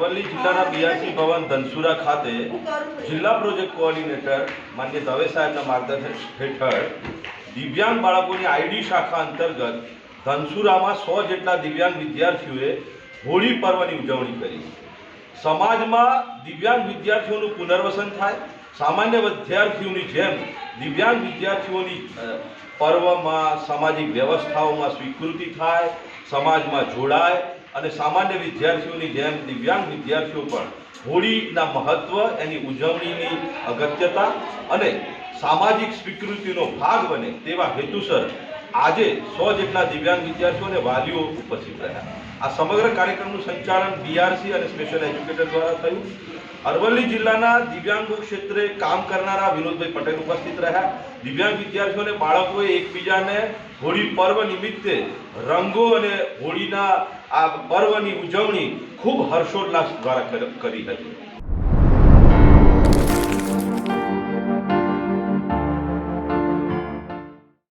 જિલ્લાના બીઆરસી ભવન ધનસુરા ખાતે જિલ્લા પ્રોજેક્ટ કોઓર્ડિનેટર માન્ય દવે સાહેબના માર્ગદર્શન હેઠળ દિવ્યાંગ બાળકોની આઈડી શાખા અંતર્ગત ધનસુરામાં સો જેટલા દિવ્યાંગ વિદ્યાર્થીઓએ હોળી પર્વની ઉજવણી કરી. સમાજમાં દિવ્યાંગ વિદ્યાર્થીઓનું પુનર્વસન થાય. સામાન્ય વિદ્યાર્થીઓની જેમ દિવ્યાંગ વિદ્યાર્થીઓની પર્વમાં સામાજિક વ્યવસ્થાઓમાં સ્વીકૃતિ થાય, સમાજમાં જોડાય અને સામાન્ય વિદ્યાર્થીઓની જેમ દિવ્યાંગ વિદ્યાર્થીઓ પણ હોળીના મહત્વ, એની ઉજવણીની અગત્યતા અને સામાજિક સ્વીકૃતિનો ભાગ બને તેવા હેતુસર આજે સો જેટલા દિવ્યાંગ વિદ્યાર્થીઓ અને વાલીઓ ઉપસ્થિત રહ્યા. આ સમગ્ર કાર્યક્રમનું સંચાલન બીઆરસી અને સ્પેશિયલ એજ્યુકેટર દ્વારા થયું. અરવલ્લી જિલ્લાના દિવ્યાંગો ક્ષેત્રે કામ કરનારા વિનોદભાઈ પટેલ ઉપસ્થિત રહ્યા. દિવ્યાંગ વિદ્યાર્થીઓ અને બાળકોએ એકબીજાને હોળી પર્વ નિમિત્તે રંગો અને હોળીના આ પર્વની ઉજવણી ખૂબ હર્ષોલ્લાસ દ્વારા કરી હતી.